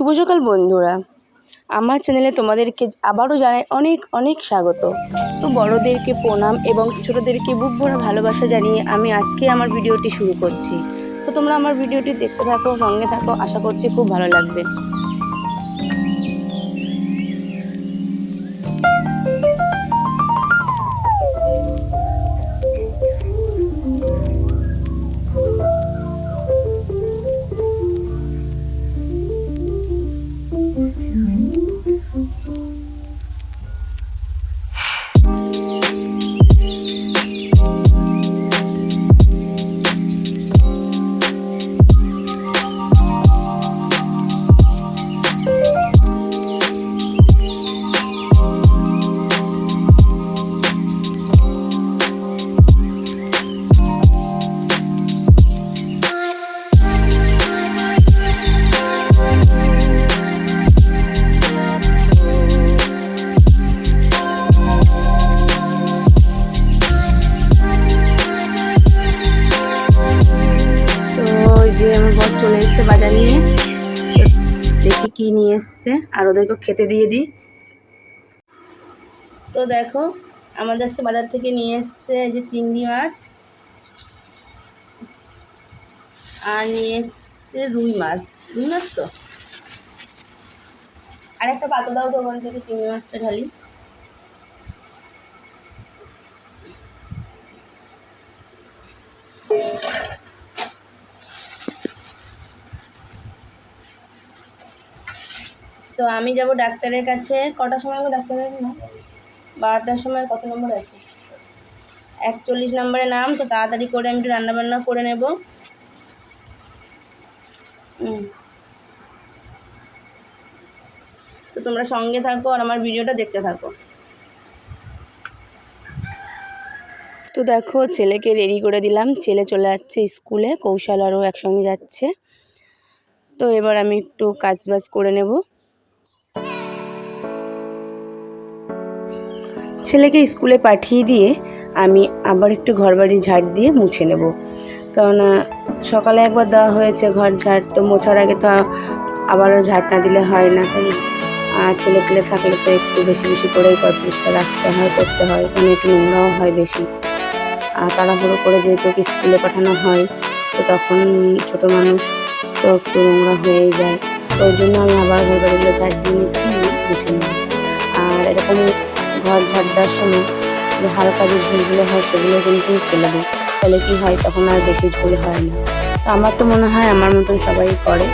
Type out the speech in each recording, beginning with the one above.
শুভ সকাল, বন্ধুরা। আমার চ্যানেলে তোমাদেরকে আবারও জানাই অনেক অনেক স্বাগত। তো বড়োদেরকে প্রণাম এবং ছোটোদেরকে বুক ভরা ভালোবাসা জানিয়ে আমি আজকে আমার ভিডিওটি শুরু করছি। তো তোমরা আমার ভিডিওটি দেখতে থাকো, সঙ্গে থাকো, আশা করছি খুব ভালো লাগবে। দেখি কি নিয়ে এসছে, আর ওদেরকে খেতে দিয়ে দিই। তো দেখো, আমাদের আজকে বাজার থেকে নিয়ে এসছে যে চিংড়ি মাছ, আর নিয়ে এসছে রুই মাছ। রুই মাছ তো? আর একটা পাতা দাও তো ওখান থেকে চিংড়ি মাছটা ঢালি। তো আমি যাব ডাক্তারের কাছে। কটার সময় গো ডাক্তারের না বারোটার সময় কত নম্বর আছে একচল্লিশ নম্বরে নাম, তো তাড়াতাড়ি করে আমি একটু রান্নাবান্না করে নেব। তো তোমরা সঙ্গে থাকো আর আমার ভিডিওটা দেখতে থাকো। তো দেখো, ছেলেকে রেডি করে দিলাম। ছেলে চলে যাচ্ছে স্কুলে, কৌশল আরও একসঙ্গে যাচ্ছে। তো এবার আমি একটু কাজ বাজ করে নেব। ছেলেকে স্কুলে পাঠিয়ে দিয়ে আমি আবার একটু ঘর বাড়ি ঝাড় দিয়ে মুছে নেব। কেননা সকালে একবার দেওয়া হয়েছে ঘর ঝাড়, তো মোছার আগে তো আবারও ঝাড় না দিলে হয় না, তাই? আর ছেলে পেলে থাকলে তো একটু বেশি বেশি করেই ঘর পরিষ্কার রাখতে হয়, করতে হয় মানে একটু নোংরাও হয় বেশি। আর তাড়াহুড়ো করে যেহেতু স্কুলে পাঠানো হয়, তো তখন ছোট মানুষ তো একটু নোংরা হয়েই যায়। তো ওই জন্য আমি আবার ঘর বাড়িগুলো ঝাড় দিয়ে নিচ্ছি, মুছে নেব। আর এরকম ঘর ঝাড় দেওয়ার সময় যে হালকা যে ঝুলগুলো হয় সেগুলো কিন্তু ফেলে দিই তাহলে কি হয়, তখন আর বেশি ঝুল হয় না। তো আমার তো মনে হয় আমার মতন সবাই করে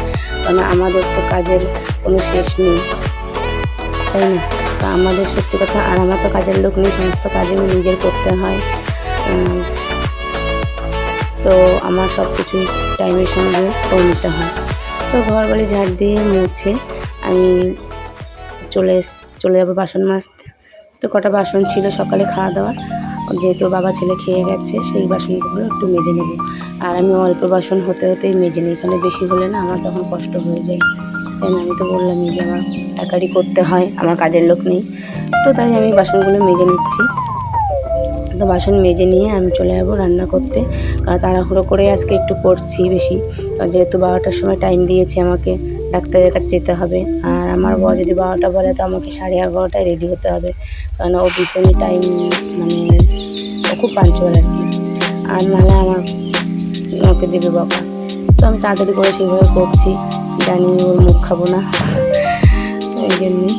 কারণ আমাদের তো কাজের কোনো শেষ নেই। তাই না? তো আমাদের সত্যি কথা, আর আমার তো কাজের লোক নেই, সমস্ত কাজ নিজের করতে হয়। তো আমার সব কিছুই টাইমের সঙ্গে করে নিতে হয়। তো ঘর বাড়ি ঝাড় দিয়ে মুছে আমি চলে চলে যাব বাসন মাজতে। তো কটা বাসন ছিল, সকালে খাওয়া দাওয়া। যেহেতু বাবা ছেলে খেয়ে গেছে, সেই বাসনগুলো একটু মেজে নেব। আর আমি অল্প বাসন হতে হতেই মেজে নিই, এখানে বেশি হলে না আমার তখন কষ্ট হয়ে যায়। তাই আমি তো বললামই যে আমার একারই করতে হয়, আমার কাজের লোক নেই। তো তাই আমি বাসনগুলো মেজে নিচ্ছি। তো বাসন মেজে নিয়ে আমি চলে যাব রান্না করতে। কারণ তাড়াহুড়ো করে আজকে একটু করছি বেশি। যেহেতু বারোটার সময় টাইম দিয়েছে আমাকে ডাক্তারের কাছে যেতে হবে। আর আমার বর যদি বারোটা বলে তো আমাকে সাড়ে এগারোটায় রেডি হতে হবে। কারণ ও ভীষণই টাইম মানে ও খুব পাঞ্চুয়াল আর কি। আর নাহলে আমার ওকে দেবে বকা। তো আমি তাড়াতাড়ি করে সেইভাবে করছি। জানি ওর মুখ খাব না। ওই জন্যই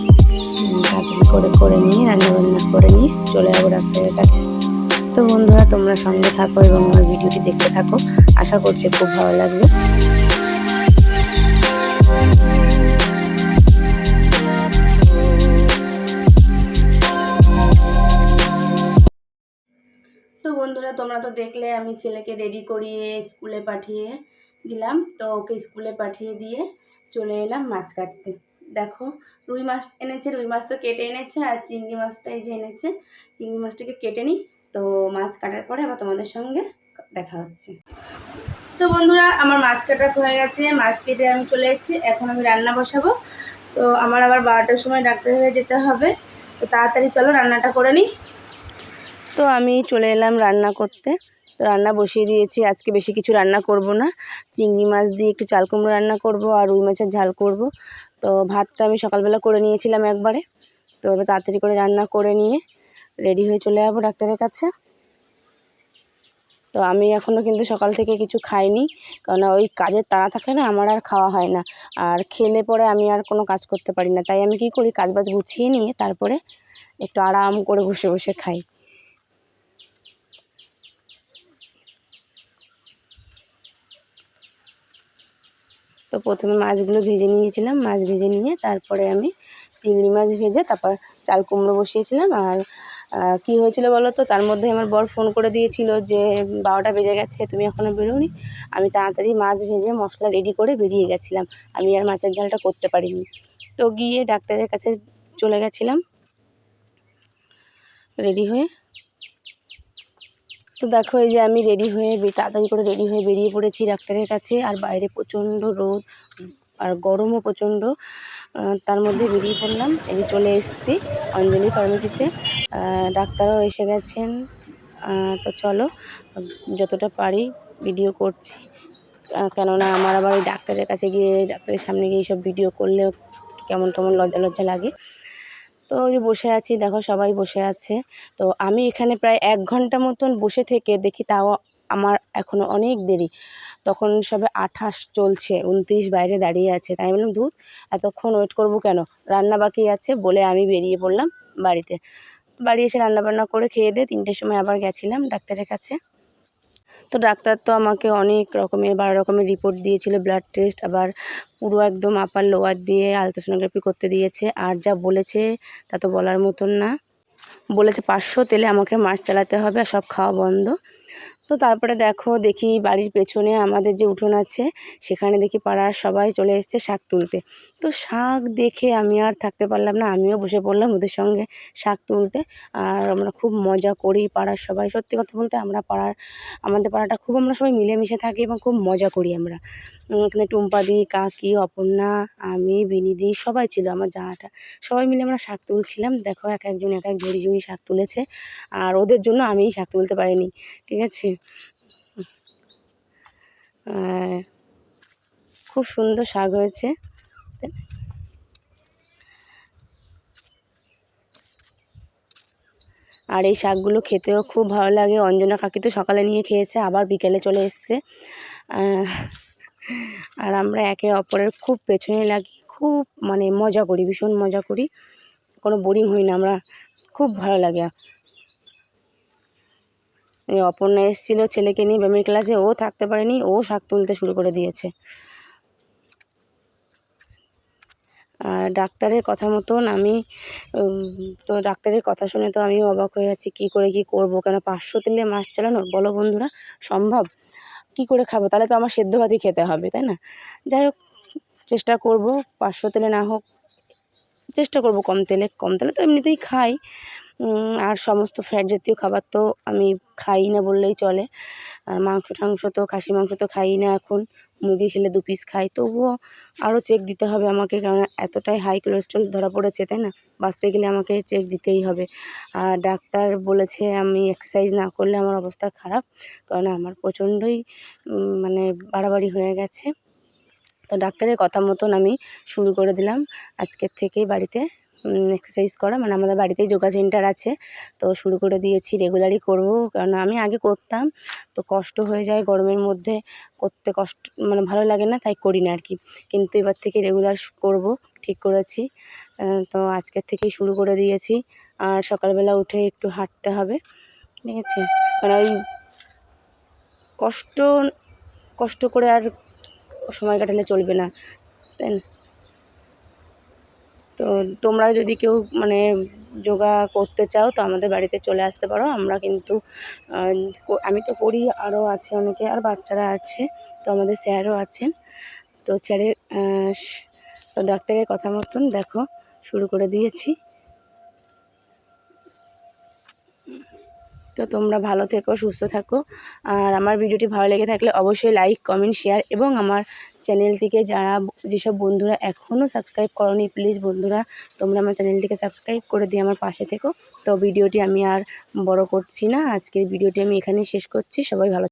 উম, তাড়াতাড়ি করে করে নিয়ে রান্না বান্না করে নিয়ে চলে যাব ডাক্তারের কাছে। তো বন্ধুরা তোমরা সঙ্গে থাকো এবং আমার ভিডিওটি দেখতে থাকো। আশা করছি খুব ভালো লাগবে। বন্ধুরা, তোমরা তো দেখলে আমি ছেলেকে রেডি করিয়ে স্কুলে পাঠিয়ে দিলাম। তো ওকে স্কুলে পাঠিয়ে দিয়ে চলে এলাম মাছ কাটতে। দেখো, রুই মাছ এনেছে, রুই মাছ তো কেটে এনেছে, আর চিংড়ি মাছটা এই যে এনেছে। চিংড়ি মাছটাকে কেটে নিই, তো মাছ কাটার পরে আবার তোমাদের সঙ্গে দেখা হচ্ছে। তো বন্ধুরা, আমার মাছ কাটা হয়ে গেছে, মাছ কেটে আমি চলে এসেছি, এখন আমি রান্না বসাবো। তো আমার আবার বারোটার সময় ডাক্তার হয়ে যেতে হবে। তো তাড়াতাড়ি চলো, রান্নাটা করে নিই। তো আমি চলে এলাম রান্না করতে। তো রান্না বসিয়ে দিয়েছি। আজকে বেশি কিছু রান্না করব না। চিংড়ি মাছ দিয়ে একটু চাল কুমড়ো রান্না করব আর রুই মাছের ঝাল করব। তো ভাতটা আমি সকালবেলা করে নিয়েছিলাম একবারে। তো এবার তাড়াতাড়ি করে রান্না করে নিয়ে রেডি হয়ে চলে যাব ডাক্তারের কাছে। তো আমি এখনও কিন্তু সকাল থেকে কিছু খাইনি। কারণ ওই কাজের তাড়া থাকলে না আমার আর খাওয়া হয় না। আর খেলে পরে আমি আর কোনো কাজ করতে পারি না। তাই আমি কি করি? কাজ বাজ গুছিয়ে নিয়ে তারপরে একটু আরাম করে বসে বসে খাই। তো প্রথমে মাছগুলো ভেজে নিয়েছিলাম, মাছ ভেজে নিয়ে তারপরে আমি চিংড়ি মাছ ভেজে তারপর চাল কুমড়ো বসিয়েছিলাম আর কি হয়েছিল বলো তো? তার মধ্যে আমার বর ফোন করে দিয়েছিল যে, বারোটা বেজে গেছে, তুমি এখনও বেরোনি। আমি তাড়াতাড়ি মাছ ভেজে মশলা রেডি করে বেরিয়ে গেছিলাম। আমি আর মাছের ঝালটা করতে পারিনি। তো গিয়ে ডাক্তারের কাছে চলে গেছিলাম। রেডি হয়ে তো দেখো এই যে আমি রেডি হয়ে তাড়াতাড়ি করে রেডি হয়ে বেরিয়ে পড়েছি ডাক্তারের কাছে। আর বাইরে প্রচণ্ড রোদ আর গরমও প্রচণ্ড। তার মধ্যে বেরিয়ে পড়লাম। এই যে চলে এসেছি অঞ্জলি ফার্মেসিতে ডাক্তারও এসে গেছেন। তো চলো, যতটা পারি ভিডিও করছি। কেননা আমার আবার ওই ডাক্তারের কাছে গিয়ে, ডাক্তারের সামনে গিয়ে এইসব ভিডিও করলে কেমন কেমন লজ্জা লজ্জা লাগে। তো ওই যে বসে আছি, দেখো সবাই বসে আছে। তো আমি এখানে প্রায় এক ঘণ্টা মতন বসে থেকে দেখি তাও আমার এখনও অনেক দেরি। তখন সবে আঠাশ চলছে, উনত্রিশ বাইরে দাঁড়িয়ে আছে। তাই বললাম, ধুর, এতক্ষণ ওয়েট করব কেন? রান্না বাকি আছে বলে আমি বেরিয়ে পড়লাম বাড়িতে। বাড়ি এসে রান্নাবান্না করে খেয়ে দিয়ে তিনটের সময় আবার গেছিলাম ডাক্তারের কাছে। তো ডাক্তার তো আমাকে অনেক রকমের বারো রকমের রিপোর্ট দিয়েছিল ব্লাড টেস্ট আবার পুরো একদম আপার লোয়ার দিয়ে আলট্রাসোনোগ্রাফি করতে দিয়েছে। আর যা বলেছে তা তো বলার মতন না। বলেছে পাঁচশো তেলে আমাকে মাছ চালাতে হবে আর সব খাওয়া বন্ধ। তো তারপরে দেখো, দেখি বাড়ির পেছনে আমাদের যে উঠোন আছে, সেখানে দেখি পাড়ার সবাই চলে এসছে শাক তুলতে। তো শাক দেখে আমি আর থাকতে পারলাম না, আমিও বসে পড়লাম ওদের সঙ্গে শাক তুলতে। আর আমরা খুব মজা করি পাড়ার সবাই। সত্যি কথা বলতে আমরা পাড়ার, আমাদের পাড়াটা খুব আমরা সবাই মিলেমিশে থাকি এবং খুব মজা করি আমরা। এখানে টুম্পাদি কাকি, অপর্ণা, আমি বিনিদি সবাই ছিল আমার জানাটা সবাই মিলে আমরা শাক তুলছিলাম। দেখো, এক একজন এক এক ঝুড়ি ঝুড়ি শাক তুলেছে। আর ওদের জন্য আমিই শাক তুলতে পারিনি, ঠিক আছে? খুব সুন্দর শাক হয়েছে। আর এই শাকগুলো খেতেও খুব ভালো লাগে। অঞ্জনা কাকি তো সকালে নিয়ে খেয়েছে, আবার বিকেলে চলে এসছে। আর আমরা একে অপরের খুব পেছনে লাগি, খুব মানে মজা করি, ভীষণ মজা করি। কোনো বোরিং হই না, আমরা খুব ভালো লাগে। অপর্ণা এসেছিল ছেলেকে নিয়ে ব্যায়ামের ক্লাসে, ও থাকতে পারেনি, ও শাক তুলতে শুরু করে দিয়েছে। আর ডাক্তারের কথা মতন আমি তো ডাক্তারের কথা শুনে তো আমিও অবাক হয়ে আছি, কী করে কী করব? কেন পাঁচশো তেলে মাছ চালানো বলো বন্ধুরা, সম্ভব? কী করে খাব? তাহলে তো আমার সেদ্ধ ভাতই খেতে হবে, তাই না? যাই হোক, চেষ্টা করব, পাঁচশো তেলে না হোক, চেষ্টা করব কম তেলে। কম তেলে তো এমনিতেই খাই। আর সমস্ত ফ্যাট জাতীয় খাবার তো আমি খাই না বললেই চলে। আর মাংস টাংস তো খাসি মাংস তো খাই না এখন। মুরগি খেলে দু পিস খাই। তবুও আরও চেক দিতে হবে আমাকে কারণ এতটাই হাই কোলেস্ট্রল ধরা পড়েছে, তাই না? বাঁচতে গেলে আমাকে চেক দিতেই হবে। আর ডাক্তার বলেছে আমি এক্সারসাইজ না করলে আমার অবস্থা খারাপ কারণ আমার প্রচণ্ডই মানে বাড়াবাড়ি হয়ে গেছে। তো ডাক্তারের কথা মতন আমি শুরু করে দিলাম। আজকের থেকেই বাড়িতে এক্সারসাইজ করা মানে আমাদের বাড়িতেই যোগা সেন্টার আছে। তো শুরু করে দিয়েছি রেগুলারই করব। কারণ আমি আগে করতাম, তো কষ্ট হয়ে যায় গরমের মধ্যে। করতে কষ্ট মানে ভালো লাগে না, তাই করি না আর কি কিন্তু এবার থেকে রেগুলার করব, ঠিক করেছি। তো আজকের থেকেই শুরু করে দিয়েছি। আর সকালবেলা উঠে একটু হাঁটতে হবে, ঠিক আছে? কারণ ওই কষ্ট কষ্ট করে আর সময় কাটালে চলবে না, তাই না? তো তোমরা যদি কেউ মানে যোগা করতে চাও তো আমাদের বাড়িতে চলে আসতে পারো। আমরা কিন্তু আমি তো করি, আরও আছে অনেকে, আর বাচ্চারা আছে, তো আমাদের স্যারও আছেন। তো স্যারের ডাক্তারের কথা মতন দেখো, শুরু করে দিয়েছি। তো তোমরা ভালো থেকো, সুস্থ থাকো। আর আমার ভিডিওটি ভালো লেগে থাকলে অবশ্যই লাইক কমেন্ট শেয়ার এবং আমার চ্যানেলটিকে যারা যেসব বন্ধুরা এখনও সাবস্ক্রাইব করনি প্লিজ বন্ধুরা, তোমরা আমার চ্যানেলটিকে সাবস্ক্রাইব করে দিয়ে আমার পাশে থেকো। তো ভিডিওটি আমি আর বড় করছি না। আজকের ভিডিওটি আমি এখানেই শেষ করছি। সবাই ভালো